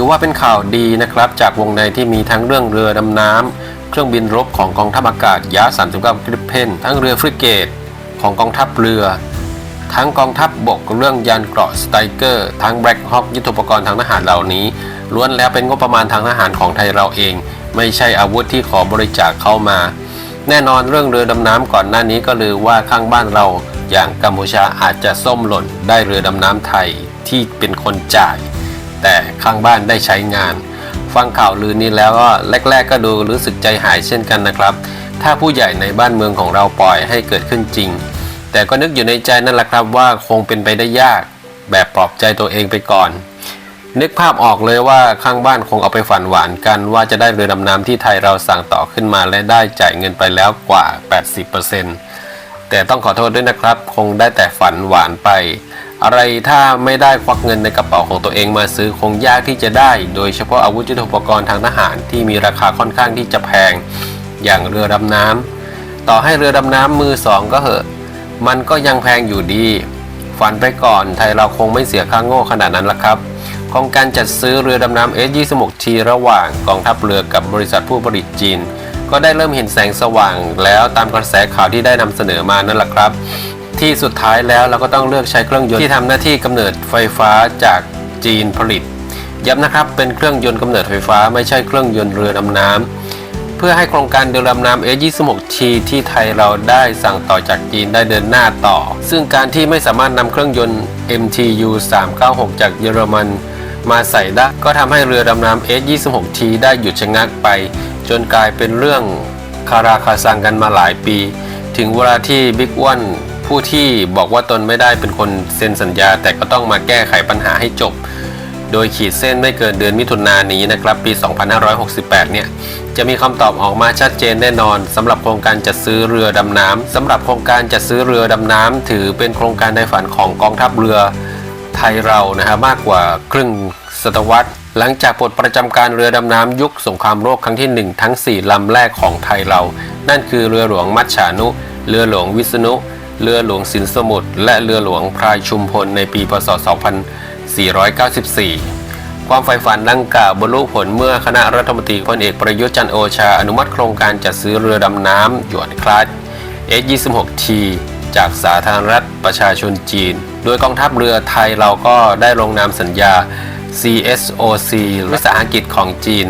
ถือว่าเป็นข่าวดีนะครับ จากวงในที่มีทั้งเรื่องเรือดำน้ำเครื่องบินรบของกองทัพอากาศยา39กริปเพนทั้งเรือฟริเกตของกองทัพเรือ ทั้งกองทัพบบกเรื่องยานเกราะสไตเกอร์ทั้งแบล็คฮอ k ยุทโธปกรณ์ทางทหารเหล่านี้ล้วนแล้วเป็นงบประมาณทางทหารของไทยเราเอง ไม่ใช่อาวุธที่ขอบริจาคเข้ามา แน่นอนเรื่องเรือดำน้ำก่อนหน้านี้ก็ลือว่าข้างบ้านเราอย่างกัมพูชาอาจจะส้มหล่นได้เรือดำน้ำไทยที่เป็นคนจ่าย แต่ข้างบ้านได้ใช้งาน ฟังข่าวลือนี้แล้วก็แรก ๆ ก็ดูรู้สึกใจหายเช่นกันนะครับ ถ้าผู้ใหญ่ในบ้านเมืองของเราปล่อยให้เกิดขึ้นจริง แต่ก็นึกอยู่ในใจนั่นแหละครับว่าคงเป็นไปได้ยาก แบบปลอบใจตัวเองไปก่อน นึกภาพออกเลยว่าข้างบ้านคงเอาไปฝันหวานกันว่าจะได้เรือดำน้ำที่ไทยเราสั่งต่อขึ้นมาและได้จ่ายเงินไปแล้วกว่า 80%แต่ต้องขอโทษด้วยนะครับ คงได้แต่ฝันหวานไป อะไรถ้าไม่ได้ควักเงินในกระเป๋าของตัวเองมาซื้อคงยากที่จะได้ โดยเฉพาะอาวุธยุทโธปกรณ์ทางทหารที่มีราคาค่อนข้างที่จะแพง อย่างเรือดำน้ำต่อให้เรือดำน้ำมือสองก็เหอะ มันก็ยังแพงอยู่ดี ฝันไปก่อนไทยเราคงไม่เสียค่างโง่ขนาดนั้นละครับโครงการจัดซื้อเรือดำน้ำ S26T ระหว่างกองทัพเรือกับบริษัทผู้ผลิตจีน ก็ได้เริ่มเห็นแสงสว่างแล้วตามกระแสข่าวที่ได้นำเสนอมานั่นแหละครับ ที่สุดท้ายแล้วเราก็ต้องเลือกใช้เครื่องยนต์ที่ทำหน้าที่กำเนิดไฟฟ้าจากจีนผลิตย้ำนะครับเป็นเครื่องยนต์กำเนิดไฟฟ้าไม่ใช่เครื่องยนต์เรือดำน้ำเพื่อให้โครงการเรือดำน้ำ S26T ที่ไทยเราได้สั่งต่อจากจีนได้เดินหน้าต่อ ซึ่งการที่ไม่สามารถนำเครื่องยนต์ MTU 396 จากเยอรมันมาใส่ได้ก็ทำให้เรือดำน้ำ S26T ได้หยุดชะงักไป จนกลายเป็นเรื่องคาราคาซังกันมาหลายปี ถึงเวลาที่บิ๊กอ้วน ผู้ที่บอกว่าตนไม่ได้เป็นคนเซ็นสัญญา แต่ก็ต้องมาแก้ไขปัญหาให้จบ โดยขีดเส้นไม่เกินเดือนมิถุนายนนี้นะครับ ปี 2568 เนี่ย จะมีคำตอบออกมาชัดเจนแน่นอนสำหรับโครงการจัดซื้อเรือดำน้ำสำหรับโครงการจัดซื้อเรือดำน้ำถือเป็นโครงการในฝันของกองทัพเรือไทยเรานะฮะมากกว่าครึ่งศตวรรษหลังจากปลดประจำการเรือดำน้ำยุคสงครามโลกครั้งที่ 1 ทั้ง 4 ลำแรกของไทยเรา นั่นคือเรือหลวงมัจฉานุ เรือหลวงวิษณุ เรือหลวงสินสมุทรและเรือหลวงพรายชุมพลในปีพศ 2494 ความใฝ่ฝันดังกล่าวบรรลุผลเมื่อคณะรัฐมนตรีพลเอกประยุทธ์จันโอชาอนุมัติโครงการจัดซื้อเรือดำน้ำหยวนคลาส S26T จากสาธารณรัฐประชาชนจีน โดยกองทัพเรือไทยเราก็ได้ลงนามสัญญา CSOC วิสาหกิจของจีน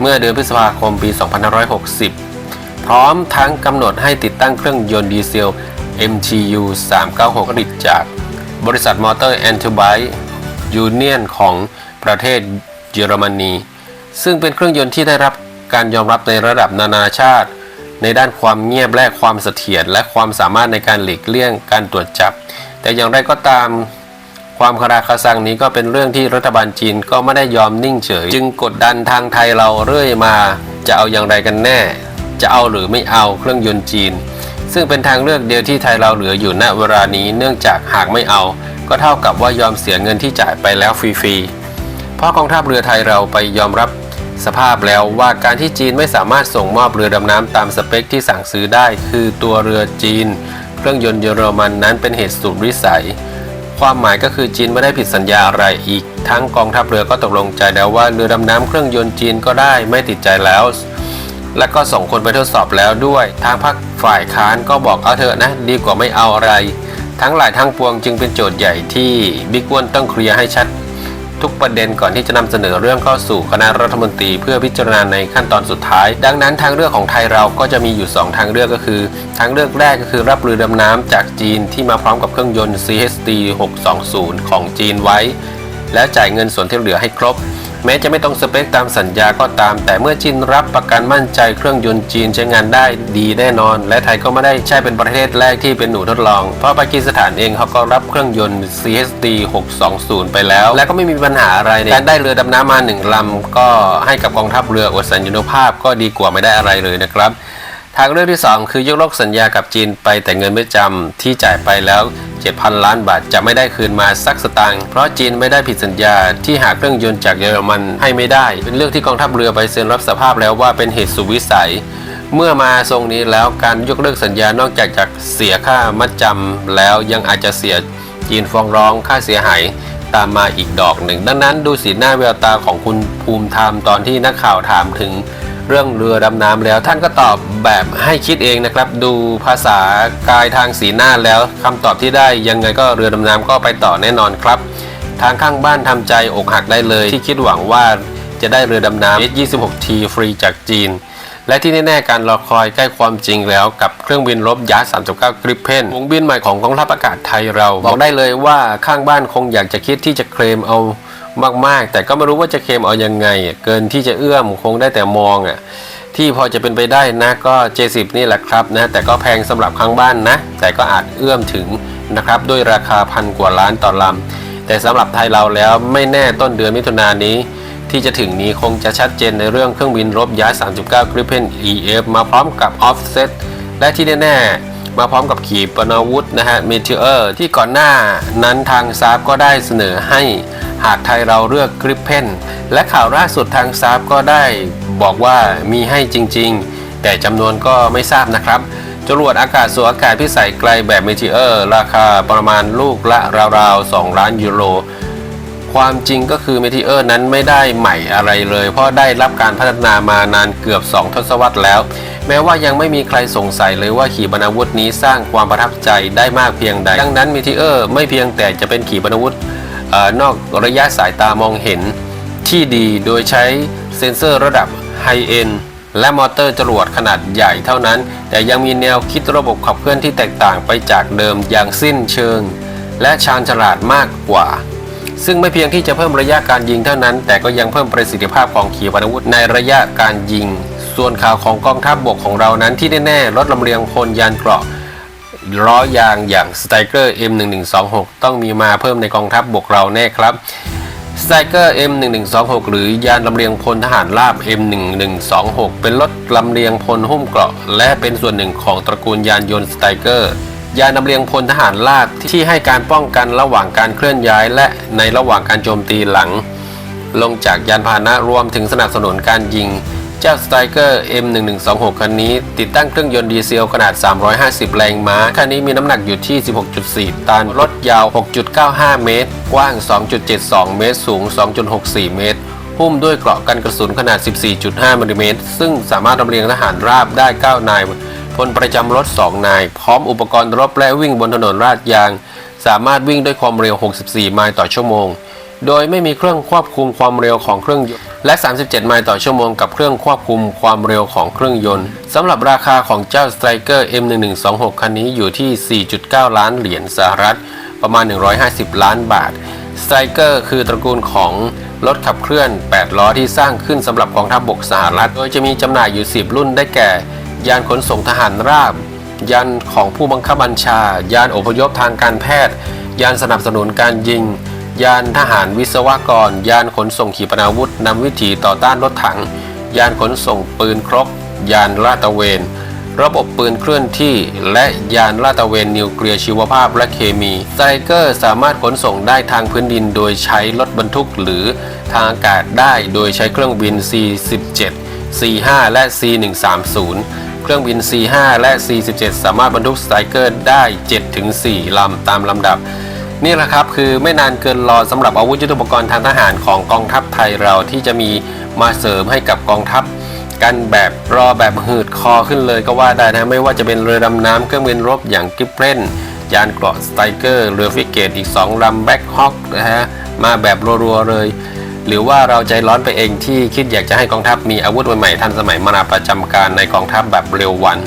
เมื่อเดือนพฤษภาคมปี 2560 พร้อมทั้งกำหนดให้ติดตั้งเครื่องยนต์ดีเซล MTU 396ผลิตจากบริษัทมอเตอร์แอนทูไบยูเนียนของประเทศเยอรมนี ซึ่งเป็นเครื่องยนต์ที่ได้รับการยอมรับในระดับนานาชาติ ในด้านความเงียบและความเสถียรและความสามารถในการหลีกเลี่ยงการตรวจจับ แต่อย่างไรก็ตามความคาราคาซังนี้ก็เป็นเรื่องที่รัฐบาลจีนก็ไม่ได้ยอมนิ่งเฉย จึงกดดันทางไทยเราเรื่อยมา จะเอาอย่างไรกันแน่ จะเอาหรือไม่เอาเครื่องยนต์จีน ซึ่งเป็นทางเลือกเดียวที่ไทยเราเหลืออยู่ณเวลานี้เนื่องจากหากไม่เอา ก็เท่ากับว่ายอมเสียเงินที่จ่ายไปแล้วฟรีๆ เพราะกองทัพเรือไทยเราไปยอมรับสภาพแล้วว่าการที่จีนไม่สามารถส่งมอบเรือดำน้ำตามสเปคที่สั่งซื้อได้ คือตัวเรือจีน เครื่องยนต์เยอรมันนั้นเป็นเหตุสุดวิสัย ความหมายก็คือจีนไม่ได้ผิดสัญญาอะไรอีก ทั้งกองทัพเรือก็ตกลงใจแล้วว่าเรือดำน้ำเครื่องยนต์จีนก็ได้ไม่ติดใจแล้ว และก็ส่งคนไปทดสอบแล้วด้วย ทางพรรคฝ่ายค้านก็บอกเอาเถอะนะ ดีกว่าไม่เอาอะไร ทั้งหลายทั้งปวงจึงเป็นโจทย์ใหญ่ที่บิ๊กอ้วนต้องเคลียร์ให้ชัด ทุกประเด็นก่อนที่จะนำเสนอเรื่องเข้าสู่คณะรัฐมนตรีเพื่อพิจารณาในขั้นตอนสุดท้าย ดังนั้นทางเลือกของไทยเราก็จะมีอยู่ 2 ทางเลือกก็คือ ทางเลือกแรกก็คือรับเรือดำน้ำจากจีนที่มาพร้อมกับเครื่องยนต์ CHD 620 ของจีนไว้ แล้วจ่ายเงินส่วนที่เหลือให้ครบ แม้จะไม่ต้องสเปคตามสัญญาก็ตาม แต่เมื่อจีนรับประกันมั่นใจเครื่องยนต์จีนใช้งานได้ดีแน่นอน และไทยก็ไม่ได้ใช่เป็นประเทศแรกที่เป็นหนูทดลอง เพราะปากีสถานเองเขาก็รับเครื่องยนต์ CSD 620 ไปแล้ว และก็ไม่มีปัญหาอะไรในการได้เรือดำน้ำมาหนึ่งลำก็ให้กับกองทัพเรืออวดสัญญานุภาพก็ดีกว่าไม่ได้อะไรเลยนะครับ ทางเลือกที่ 2 คือยกเลิกสัญญากับจีนไปแต่เงินไม่จำที่จ่ายไปแล้ว 7,000 ล้านบาทจะไม่ได้คืนมาสักสตางค์เพราะจีนไม่ได้ผิดสัญญาที่หาเครื่องยนต์จากเยอรมันให้ไม่ได้ เป็นเรื่องที่กองทัพเรือไปเซ็นรับสภาพแล้วว่าเป็นเหตุสุวิสัย เมื่อมาทรงนี้แล้วการยกเลิกสัญญานอกจากจะเสียค่ามัดจำแล้วยังอาจจะเสียจีนฟ้องร้องค่าเสียหายตามมาอีกดอกหนึ่ง ดังนั้นดูสีหน้าแววตาของคุณภูมิธรรมตอนที่นักข่าวถามถึง เรื่องเรือดำน้ำแล้ว ท่านก็ตอบแบบให้คิดเองนะครับ ดูภาษากายทางสีหน้าแล้วคำตอบที่ได้ยังไงก็เรือดำน้ำก็ไปต่อแน่นอนครับ ทางข้างบ้านทำใจอกหักได้เลย ที่คิดหวังว่าจะได้เรือดำน้ำ S26T ฟรีจากจีน และที่แน่ๆการรอคอยใกล้ความจริงแล้วกับเครื่องบินรบยักษ์39กริปเพนวงบินใหม่ของกองทัพอากาศไทยเรา บอกได้เลยว่าข้างบ้านคงอยากจะคิดที่จะเคลมเอา มากๆ แต่ก็ไม่รู้ว่าจะเคลมเอายังไง เกินที่จะเอื้อมคงได้แต่มองอะที่พอจะเป็นไปได้นะก็ J10 นี่แหละครับนะแต่ก็แพงสำหรับข้างบ้านนะ แต่ก็อาจเอื้อมถึงนะครับด้วยราคาพันกว่าล้านต่อลำแต่สำหรับไทยเราแล้วไม่แน่ต้นเดือนมิถุนายนนี้ ที่จะถึงนี้คงจะชัดเจนในเรื่องเครื่องบินรบย้าย 39 Gripen EF มาพร้อมกับ Offset และที่แน่ๆ มาพร้อมกับขีปนาวุธนะฮะ Meteor ที่ก่อนหน้านั้นทางซาบก็ได้เสนอให้ หากไทยเราเลือก Gripen และข่าวล่าสุดทางซาบก็ได้บอกว่ามีให้จริง ๆ แต่จำนวนก็ไม่ทราบนะครับจรวดอากาศสู่อากาศพิสัยไกลแบบ Meteor ราคาประมาณลูกละราวๆ 2 ล้านยูโร ความจริงก็คือ Meteor นั้นไม่ได้ใหม่อะไรเลย เพราะได้รับการพัฒนามานานเกือบ 2 ทศวรรษแล้ว แม้ว่ายังไม่มีใครสงสัยเลยว่าขีปนาวุธนี้สร้างความประทับใจได้มากเพียงใด ดังนั้น Meteor ไม่เพียงแต่จะเป็นขีปนาวุธ นอกระยะสายตามองเห็นที่ดีโดยใช้เซ็นเซอร์ระดับไฮเอ็นและมอเตอร์จรวดขนาดใหญ่เท่านั้น แต่ยังมีแนวคิดระบบขับเคลื่อนที่แตกต่างไปจากเดิมอย่างสิ้นเชิง และชาญฉลาดมากกว่า ซึ่งไม่เพียงที่จะเพิ่มระยะการยิงเท่านั้น แต่ก็ยังเพิ่มประสิทธิภาพของขีปนาวุธในระยะการยิง ส่วนข่าวของกองทัพบบกของเรานั้นที่แน่ๆลดลำเลียงพลยานเกราะ ล้อยางอย่าง s t เ k e r M1126 ต้องมีมาเพิ่มในกองทัพบบกเราแน่ครับ s t เ k e r M1126 หรือยานลำเลียงพลทหารราบ M1126 เป็นรถลำเลียงพลหุ้มเกราะ และเป็นส่วนหนึ่งของตระกูลยานยนต์ s t เ k e r ยานลำเลียงพลทหารราบที่ให้การป้องกันระหว่างการเคลื่อนย้าย และในระหว่างการโจมตีหลัง ลงจากยานพาหนะรวมถึงสนับสนุนการยิง เจ้า Striker M1126 คันนี้ ติดตั้งเครื่องยนต์ดีเซลขนาด 350 แรงม้า คันนี้มีน้ำหนักอยู่ที่ 16.4 ตัน รถยาว 6.95 เมตร กว้าง 2.72 เมตร สูง 2.64 เมตรหุ้มด้วยเกราะกันกระสุนขนาด 14.5มิลลิเมตร ซึ่งสามารถลำเลียงทหารราบได้ 9 นาย พลประจำรถ 2 นาย พร้อมอุปกรณ์รบและวิ่งบนถนนลาดยาง สามารถวิ่งด้วยความเร็ว 64 ไมล์ต่อชั่วโมง โดยไม่มีเครื่องควบคุมความเร็วของเครื่องยนต์และ 37 ไมล์ต่อชั่วโมงกับเครื่องควบคุมความเร็วของเครื่องยนต์สำหรับราคาของเจ้า Striker M1126 คันนี้อยู่ที่ 4.9 ล้านเหรียญสหรัฐ ประมาณ 150 ล้านบาท Striker คือตระกูลของรถขับเคลื่อน 8 ล้อที่สร้างขึ้นสำหรับกองทัพบบกสหรัฐ โดยจะมีจำหน่ายอยู่ 10 รุ่นได้แก่ ยานขนส่งทหารราบ ยานของผู้บังคับบัญชา ยานอพยพทางการแพทย์ ยานสนับสนุนการยิง ยานทหารวิศวกร ยานขนส่งขีปนาวุธนำวิถีต่อต้านรถถัง ยานขนส่งปืนครบ ยานลาดตระเวน ระบบปืนเคลื่อนที่ และยานลาดตระเวนนิวเคลียร์ชีวภาพและเคมีสไตรเกอร์สามารถขนส่งได้ทางพื้นดิน โดยใช้รถบรรทุกหรือทางอากาศได้โดยใช้เครื่องบิน C-17 C-5 และ C-130 เครื่องบิน C-5 และ C-17 สามารถบรรทุกสไตรเกอร์ได้ 7-4 ลำตามลำดับ นี่แหละครับคือไม่นานเกินรอสำหรับอาวุธยุทโธปกรณ์ทางทหารของกองทัพไทยเราที่จะมีมาเสริมให้กับกองทัพกันแบบรอแบบหืดคอขึ้นเลยก็ว่าได้นะไม่ว่าจะเป็นเรือดำน้ำเครื่องบินรบอย่างกิฟเฟนยานเกราะสไตรเกอร์เรือฟริเกตอีก2ลำแบ็คฮอคนะฮะมาแบบรัวๆเลย หรือว่าเราใจร้อนไปเองที่คิดอยากจะให้กองทัพมีอาวุธใหม่ๆทันสมัยมาประจำการในกองทัพแบบเร็ววัน